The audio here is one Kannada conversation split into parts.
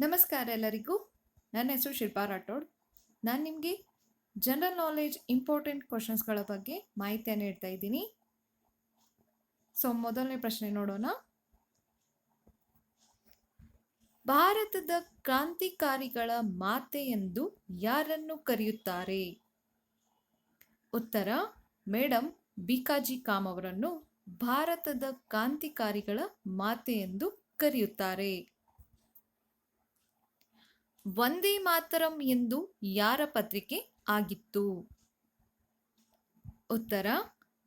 ನಮಸ್ಕಾರ ಎಲ್ಲರಿಗೂ. ನನ್ನ ಹೆಸರು ಶಿಲ್ಪಾ ರಾಠೋಡ್. ನಾನು ನಿಮಗೆ ಜನರಲ್ ನಾಲೆಜ್ ಇಂಪಾರ್ಟೆಂಟ್ ಕ್ವಶನ್ಸ್ಗಳ ಬಗ್ಗೆ ಮಾಹಿತಿಯನ್ನು ನೀಡ್ತಾ ಇದ್ದೀನಿ. ಸೊ ಮೊದಲನೇ ಪ್ರಶ್ನೆ ನೋಡೋಣ. ಭಾರತದ ಕ್ರಾಂತಿಕಾರಿಗಳ ಮಾತೆ ಎಂದು ಯಾರನ್ನು ಕರೆಯುತ್ತಾರೆ? ಉತ್ತರ ಮೇಡಮ್ ಬಿಕಾಜಿ ಕಾಮ್ ಅವರನ್ನು ಭಾರತದ ಕ್ರಾಂತಿಕಾರಿಗಳ ಮಾತೆ ಎಂದು ಕರೆಯುತ್ತಾರೆ. ವಂದೇ ಮಾತರಂ ಎಂದು ಯಾರ ಪತ್ರಿಕೆ ಆಗಿತ್ತು? ಉತ್ತರ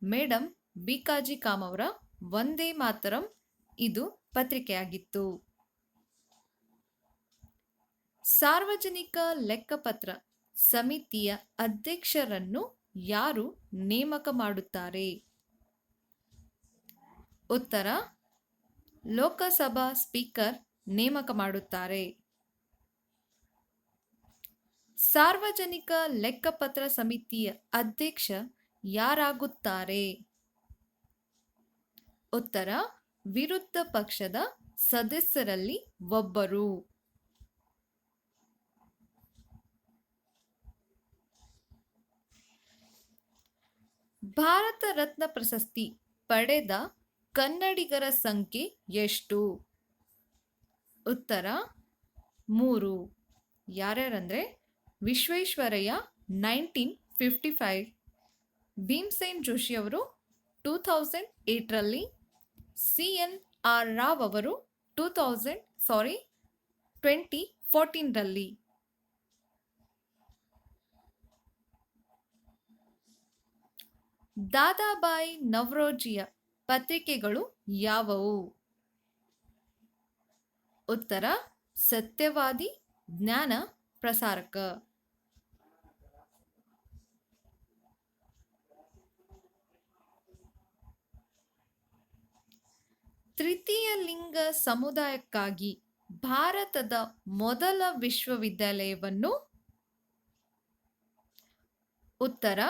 ಮೇಡಮ್ ಬಿಕಾಜಿ ಕಾಮವರ ವಂದೇ ಮಾತರಂ ಇದು ಪತ್ರಿಕೆಯಾಗಿತ್ತು. ಸಾರ್ವಜನಿಕ ಲೆಕ್ಕಪತ್ರ ಸಮಿತಿಯ ಅಧ್ಯಕ್ಷರನ್ನು ಯಾರು ನೇಮಕ ಮಾಡುತ್ತಾರೆ? ಉತ್ತರ, ಲೋಕಸಭಾ ಸ್ಪೀಕರ್ ನೇಮಕ ಮಾಡುತ್ತಾರೆ. ಸಾರ್ವಜನಿಕ ಲೆಕ್ಕಪತ್ರ ಸಮಿತಿಯ ಅಧ್ಯಕ್ಷ ಯಾರಾಗುತ್ತಾರೆ? ಉತ್ತರ, ವಿರುದ್ಧ ಪಕ್ಷದ ಸದಸ್ಯರಲ್ಲಿ ಒಬ್ಬರು. ಭಾರತ ರತ್ನ ಪ್ರಶಸ್ತಿ ಪಡೆದ ಕನ್ನಡಿಗರ ಸಂಖ್ಯೆ ಎಷ್ಟು? ಉತ್ತರ, ಮೂರು. ಯಾರ್ಯಾರಂದ್ರೆ? Visvesvaraya nineteen fifty five. Bhimsen ಜೋಶಿಯವರು two thousand ಏಯ್ಟ್ರಲ್ಲಿ ಸಿ ಎನ್ ಆರ್ ರಾವ್ ಅವರು ಟೂ ಥೌಸಂಡ್, ಸಾರಿ, ಟ್ವೆಂಟಿ ಫೋರ್ಟೀನ್ರಲ್ಲಿ. ದಾದಾಬಾಯಿ ನವ್ರೋಜಿಯ ಪತ್ರಿಕೆಗಳು ಯಾವುವು? ಉತ್ತರ, ಸತ್ಯವಾದಿ, ಜ್ಞಾನ ಪ್ರಸಾರಕ. ತೃತೀಯ ಲಿಂಗ ಸಮುದಾಯಕ್ಕಾಗಿ ಭಾರತದ ಮೊದಲ ವಿಶ್ವವಿದ್ಯಾಲಯವನ್ನು ಉತ್ತರ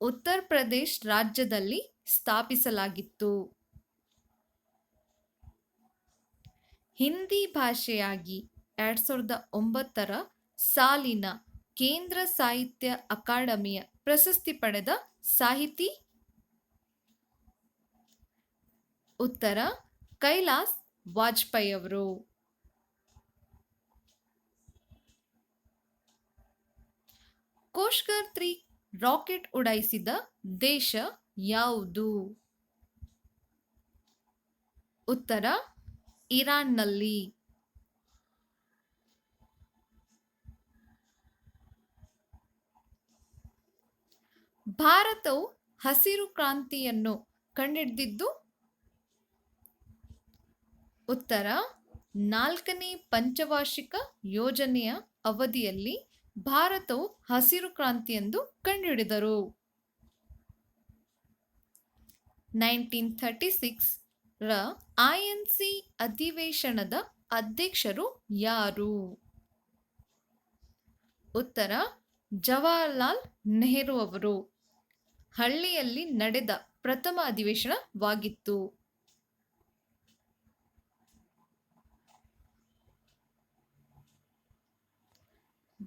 ಉತ್ತರ ಪ್ರದೇಶ್ ರಾಜ್ಯದಲ್ಲಿ ಸ್ಥಾಪಿಸಲಾಗಿತ್ತು. ಹಿಂದಿ ಭಾಷೆಯಾಗಿ ಎರಡ್ ಸಾವಿರದ ಒಂಬತ್ತರ ಸಾಲಿನ ಕೇಂದ್ರ ಸಾಹಿತ್ಯ ಅಕಾಡೆಮಿಯ ಪ್ರಶಸ್ತಿ ಪಡೆದ ಸಾಹಿತಿ ಉತ್ತರ ಕೈಲಾಸ್ ವಾಜಪೇಯಿ ಅವರು. ಕೋಶ್ಗರ್ ತ್ರೀ ರಾಕೆಟ್ ಉಡಾಯಿಸಿದ ದೇಶ ಯಾವುದು? ಉತ್ತರ, ಇರಾನ್ನಲ್ಲಿ. ಭಾರತವು ಹಸಿರು ಕ್ರಾಂತಿಯನ್ನು ಕಂಡುಹಿಡಿದಿದ್ದು ಉತ್ತರ, ನಾಲ್ಕನೇ ಪಂಚವಾರ್ಷಿಕ ಯೋಜನೆಯ ಅವಧಿಯಲ್ಲಿ ಭಾರತವು ಹಸಿರು ಕ್ರಾಂತಿಯೆಂದು ಕಂಡುಹಿಡಿದರು. ನೈನ್ಟೀನ್ ಥರ್ಟಿ ಸಿಕ್ಸ್ ರ ಐಎನ್ಸಿ ಅಧಿವೇಶನದ ಅಧ್ಯಕ್ಷರು ಯಾರು? ಉತ್ತರ, ಜವಾಹರ್ಲಾಲ್ ನೆಹರು ಅವರು. ಹಳ್ಳಿಯಲ್ಲಿ ನಡೆದ ಪ್ರಥಮ ಅಧಿವೇಶನವಾಗಿತ್ತು.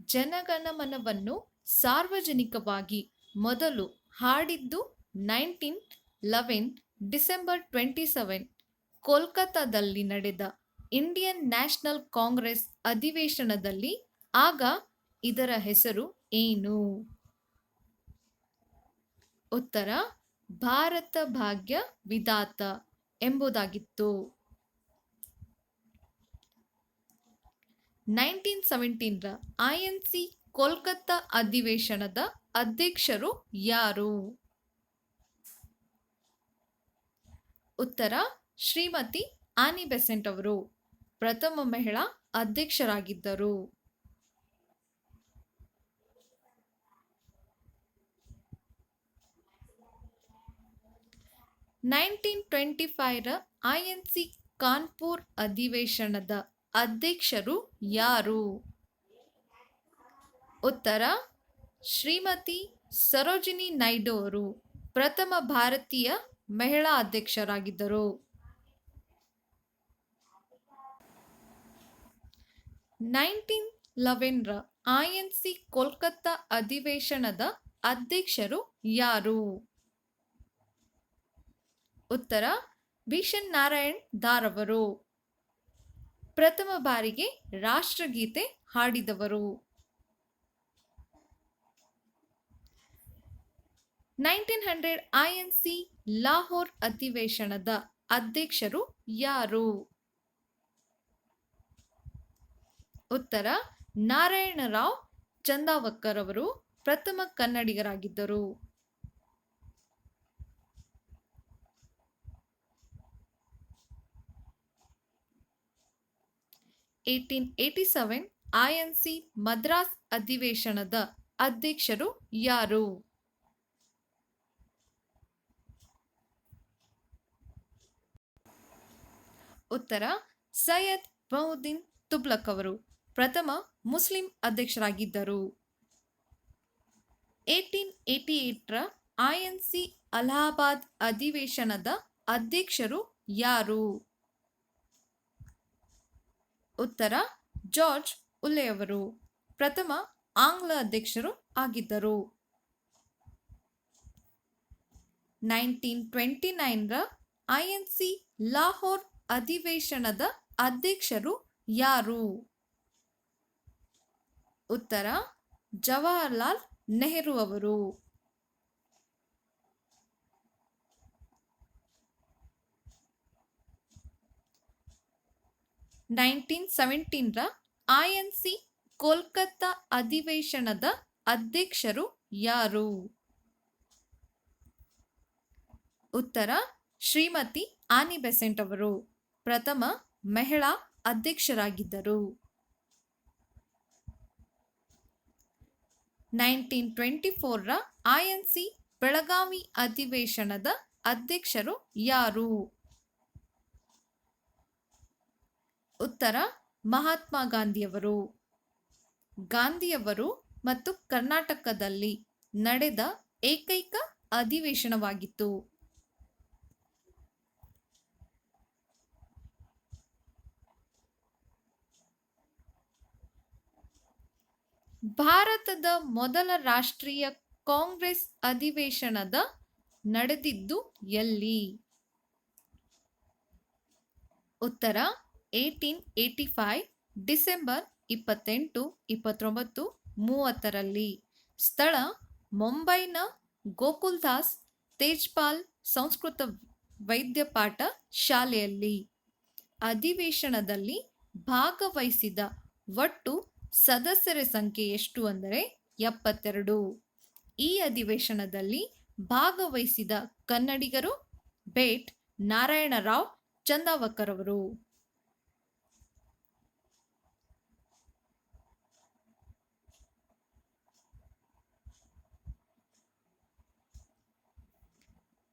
ಜನಗಣಮನವನ್ನು ಸಾರ್ವಜನಿಕವಾಗಿ ಮೊದಲು ಹಾಡಿದ್ದು nineteen eleven December twenty seven ಕೋಲ್ಕತ್ತಾದಲ್ಲಿ ನಡೆದ ಇಂಡಿಯನ್ ನ್ಯಾಷನಲ್ ಕಾಂಗ್ರೆಸ್ ಅಧಿವೇಶನದಲ್ಲಿ ಆಗ ಇದರ ಹೆಸರು ಏನು? ಉತ್ತರ, ಭಾರತ ಭಾಗ್ಯ ವಿಧಾತ ಎಂಬುದಾಗಿತ್ತು. ನೈನ್ಟೀನ್ ಸೆವೆಂಟೀನ್ರ ಐಎನ್ಸಿ ಕೋಲ್ಕತ್ತಾ ಅಧಿವೇಶನದ ಅಧ್ಯಕ್ಷರು ಯಾರು? ಉತ್ತರ, ಶ್ರೀಮತಿ ಆನಿ ಬೆಸೆಂಟ್ ಅವರು, ಪ್ರಥಮ ಮಹಿಳಾ ಅಧ್ಯಕ್ಷರಾಗಿದ್ದರು. ನೈನ್ಟೀನ್ ಟ್ವೆಂಟಿ ಫೈವ್ರ ಐಎನ್ಸಿ ಕಾನ್ಪುರ್ ಅಧಿವೇಶನದ ಅಧ್ಯಕ್ಷರು ಯಾರು? ಉತ್ತರ, ಶ್ರೀಮತಿ ಸರೋಜಿನಿ ನಾಯ್ಡು ಅವರು ಪ್ರಥಮ ಭಾರತೀಯ ಮಹಿಳಾ ಅಧ್ಯಕ್ಷರಾಗಿದ್ದರು. ನೈನ್ಟೀನ್ ಲೆವೆನ್ರ ಐ ಎನ್ ಸಿ ಕೋಲ್ಕತ್ತಾ ಅಧಿವೇಶನದ ಅಧ್ಯಕ್ಷರು ಯಾರು? ಉತ್ತರ ಭೀಷಣ್ ನಾರಾಯಣ್ ದಾರವರು ಪ್ರಥಮ ಬಾರಿಗೆ ರಾಷ್ಟ್ರಗೀತೆ ಹಾಡಿದವರು. Nineteen hundred I N C Lahore ಅಧಿವೇಶನದ ಅಧ್ಯಕ್ಷರು ಯಾರು? ಉತ್ತರ, ನಾರಾಯಣರಾವ್ ಚಂದಾವಕ್ಕರ್ ಅವರು ಪ್ರಥಮ ಕನ್ನಡಿಗರಾಗಿದ್ದರು. Eighteen eighty seven I N C Madras ಅಧಿವೇಶನದ ಅಧ್ಯಕ್ಷರು ಯಾರು? ಉತ್ತರ, ಸೈಯದ್ ಬಹುದ್ದೀನ್ ತುಬ್ಲಕ್ ಅವರು ಪ್ರಥಮ ಮುಸ್ಲಿಂ ಅಧ್ಯಕ್ಷರಾಗಿದ್ದರು. ಏಯ್ಟೀನ್ ಏಟಿ ಏಟ್ರ ಐ ಎನ್ ಸಿ ಅಲಹಾಬಾದ್ ಅಧಿವೇಶನದ ಅಧ್ಯಕ್ಷರು ಯಾರು? ಉತ್ತರ, ಜಾರ್ಜ್ ಉಲ್ಲೆಯವರು. ಪ್ರಥಮ ಆಂಗ್ಲ ಅಧ್ಯಕ್ಷರು ಆಗಿದ್ದರು. ನೈನ್ಟೀನ್ ಟ್ವೆಂಟಿ ನೈನ್ರ ಐ ಎನ್ ಸಿ ಲಾಹೋರ್ ಅಧಿವೇಶನದ ಅಧ್ಯಕ್ಷರು ಯಾರು? ಉತ್ತರ, ಜವಾಹರ್ಲಾಲ್ ನೆಹರು ಅವರು. ನೈನ್ಟೀನ್ ಸೆವೆಂಟೀನ್ರ ಐ ಎನ್ ಸಿ ಕೋಲ್ಕತ್ತಾ ಅಧಿವೇಶನದ ಅಧ್ಯಕ್ಷರು ಯಾರು? ಉತ್ತರ, ಶ್ರೀಮತಿ ಆನಿ ಬೆಸೆಂಟ್ ಅವರು. ಪ್ರಥಮ, ಮಹಿಳಾ ಅಧ್ಯಕ್ಷರಾಗಿದ್ದರು. ನೈನ್ಟೀನ್ ಟ್ವೆಂಟಿ ಫೋರ್ರ ಐ ಎನ್ ಸಿ ಬೆಳಗಾವಿ ಅಧಿವೇಶನದ ಅಧ್ಯಕ್ಷರು ಯಾರು? ಉತ್ತರ, ಮಹಾತ್ಮ ಗಾಂಧಿಯವರು. ಗಾಂಧಿಯವರು ಮತ್ತು ಕರ್ನಾಟಕದಲ್ಲಿ ನಡೆದ ಏಕೈಕ ಅಧಿವೇಶನವಾಗಿತ್ತು. ಭಾರತದ ಮೊದಲ ರಾಷ್ಟ್ರೀಯ ಕಾಂಗ್ರೆಸ್ ಅಧಿವೇಶನದ ನಡೆದಿದ್ದು ಎಲ್ಲಿ? ಉತ್ತರ ಏಟೀನ್ ಏಯ್ಟಿ ಫೈವ್ ಡಿಸೆಂಬರ್ ಇಪ್ಪತ್ತೆಂಟು, ಇಪ್ಪತ್ತೊಂಬತ್ತು, ಮೂವತ್ತರಲ್ಲಿ. ಸ್ಥಳ ಮುಂಬೈನ ಗೋಕುಲ್ದಾಸ್ ತೇಜ್ಪಾಲ್ ಸಂಸ್ಕೃತ ವೈದ್ಯ ಪಾಠ ಶಾಲೆಯಲ್ಲಿ. ಅಧಿವೇಶನದಲ್ಲಿ ಭಾಗವಹಿಸಿದ ಒಟ್ಟು ಸದಸ್ಯರ ಸಂಖ್ಯೆ ಎಷ್ಟು ಅಂದರೆ ಎಪ್ಪತ್ತೆರಡು. ಈ ಅಧಿವೇಶನದಲ್ಲಿ ಭಾಗವಹಿಸಿದ ಕನ್ನಡಿಗರು ಬೇಟ್ ನಾರಾಯಣರಾವ್, ಚಂದಾವಕ್ಕರ್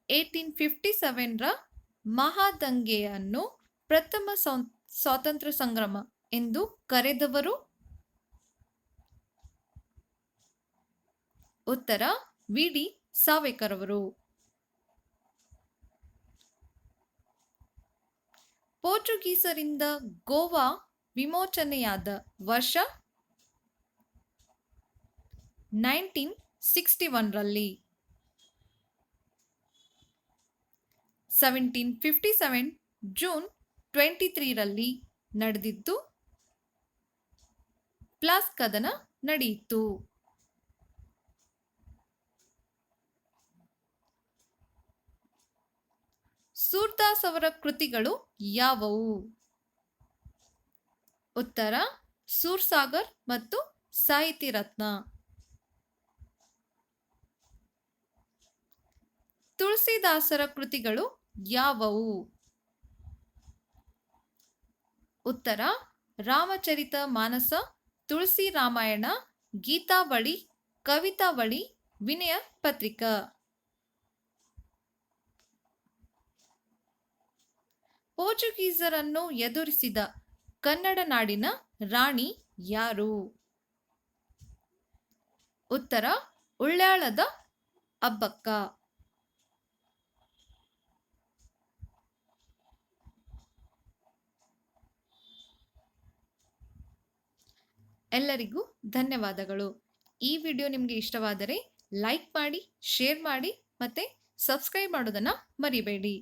ಏಟೀನ್ ಫಿಫ್ಟಿ ಸೆವೆನ್ರ ಮಹಾದಂಗೆಯನ್ನು ಪ್ರಥಮ ಸ್ವ- ಸ್ವಾತಂತ್ರ್ಯ ಸಂಗ್ರಾಮ ಎಂದು ಕರೆದವರು? ಉತ್ತರ ವಿ ಡಿ ಸಾವೇಕರ್ ಪೋರ್ಚುಗೀಸರಿಂದ ಗೋವಾ ವಿಮೋಚನೆಯಾದ ವರ್ಷ nineteen sixty ಒನ್ರಲ್ಲಿ seventeen fifty seven June twenty ತ್ರೀರಲ್ಲಿ ನಡೆದಿದ್ದು, ಪ್ಲಾಸ್ ಕದನ ನಡೆಯಿತು. ಸೂರ್ದಾಸ್ ಅವರ ಕೃತಿಗಳು ಯಾವುವು? ಉತ್ತರ, ಸೂರ್ಸಾಗರ್ ಮತ್ತು ಸಾಹಿತಿ ರತ್ನ ತುಳಸಿದಾಸರ ಕೃತಿಗಳು ಯಾವುವು? ಉತ್ತರ, ರಾಮಚರಿತ ಮಾನಸ, ತುಳಸಿ ರಾಮಾಯಣ, ಗೀತಾವಳಿ, ಕವಿತಾವಳಿ, ವಿನಯ ಪತ್ರಿಕಾ. ಪೋರ್ಚುಗೀಸರನ್ನು ಎದುರಿಸಿದ ಕನ್ನಡ ನಾಡಿನ ರಾಣಿ ಯಾರು? ಉತ್ತರ, ಉಳ್ಳಾಳದ ಅಬ್ಬಕ್ಕ. ಎಲ್ಲರಿಗೂ ಧನ್ಯವಾದಗಳು. ಈ ವಿಡಿಯೋ ನಿಮಗೆ ಇಷ್ಟವಾದರೆ ಲೈಕ್ ಮಾಡಿ ಶೇರ್ ಮಾಡಿ ಮತ್ತು ಸಬ್ಸ್ಕ್ರೈಬ್ ಮಾಡೋದನ್ನು ಮರಿಬೇಡಿ.